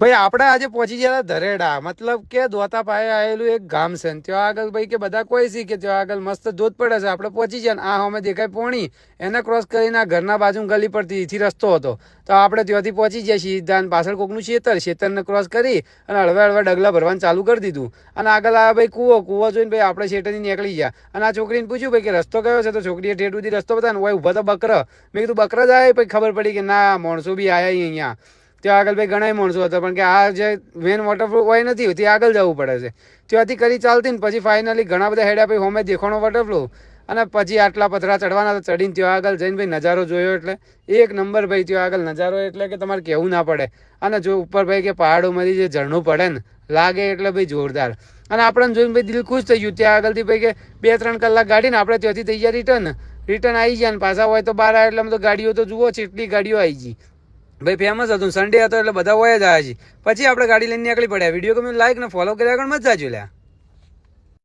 ભાઈ, આપણે આજે પહોંચી ગયા ધરેડા. મતલબ કે દોતા પાયે આવેલું એક ગામ છે. ત્યાં આગળ ભાઈ કે બધા કોઈ સી કે ત્યાં આગળ મસ્ત ધોધ પડે છે. આપણે પહોંચી ગયા આ અમે દેખાય પોણી. એને ક્રોસ કરીને આ ઘરના બાજુ ગલી પરથી રસ્તો હતો. તો આપણે ત્યાંથી પહોંચી ગયા સીધા ને પાછળ કોકનું શેતર. શેતરને ક્રોસ કરી અને હળવે હળવે ડગલા ભરવાનું ચાલુ કરી દીધું. અને આગળ આ ભાઈ કૂવો. કૂવો જોઈને ભાઈ આપણે શેટરથી નીકળી ગયા. અને આ છોકરીને પૂછ્યું ભાઈ કે રસ્તો કયો છે? તો છોકરીએ ઠેઠ સુધી રસ્તો બતાવ્યો ને, ઓય, ઊભા તો બકર. મેં કીધું, બકરા જ આવે પછી ખબર પડી કે ના, માણસો બી આયા અહીંયા. ત્યાં આગળ ભાઈ ઘણા માણસો હતા, પણ કે આ જે મેન વોટરફોલ હોય નથી, ત્યાં આગળ જવું પડે છે. ત્યાંથી કરી ચાલતી ને પછી ફાઇનલી ઘણા બધા હેડ્યા ભાઈ હોમે દેખાણો વોટરફ્લો અને પછી આટલા પથરા ચડવાના તો ચડીને ત્યાં આગળ જઈને ભાઈ નજારો જોયો એટલે. એક નંબર ભાઈ ત્યાં આગળ નજારો એટલે કે તમારે કહેવું ના પડે. અને જો ઉપર ભાઈ કે પહાડોમાંથી જે ઝરણું પડે ને, લાગે એટલે ભાઈ જોરદાર. અને આપણને જોઈને ભાઈ દિલ ખુશ થઈ ગયું, ત્યાં આગળથી ભાઈ કે બે ત્રણ કલાક ગાડીને આપણે ત્યાંથી થઈ ગયા રિટર્ન રિટર્ન આવી ગયા ને પાછા હોય તો બહાર આવે એટલે આમ તો ગાડીઓ તો જુઓ છે એટલી ગાડીઓ આવી ગઈ. ભાઈ ફેમસ હતું. સન્ડે હતો એટલે બધા હોય જ આવ્યા છે પછી આપણે ગાડી લઈને નીકળી પડ્યા. વીડિયો ગમે લાઈક ને ફોલો કર્યા આગળ મજા જ લ્યા.